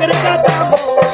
Get it down, boy.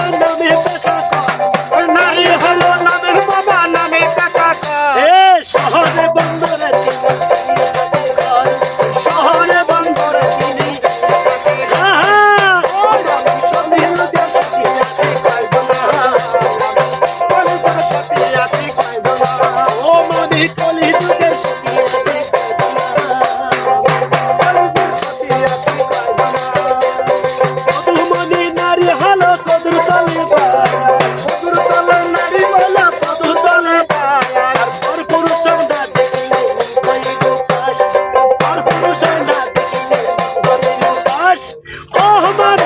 上号先 ও আমার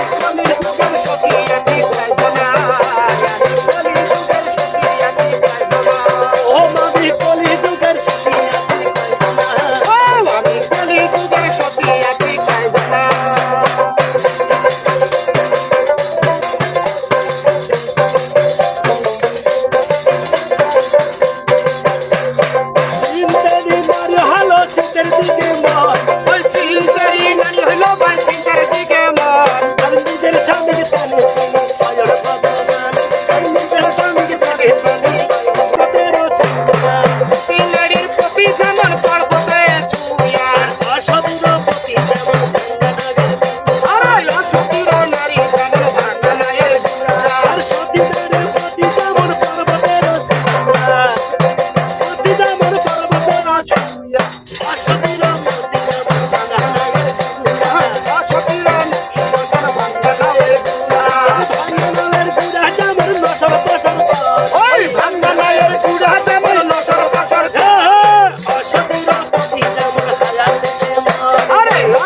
আমি কলি যুগের সতী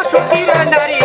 Shakira Nari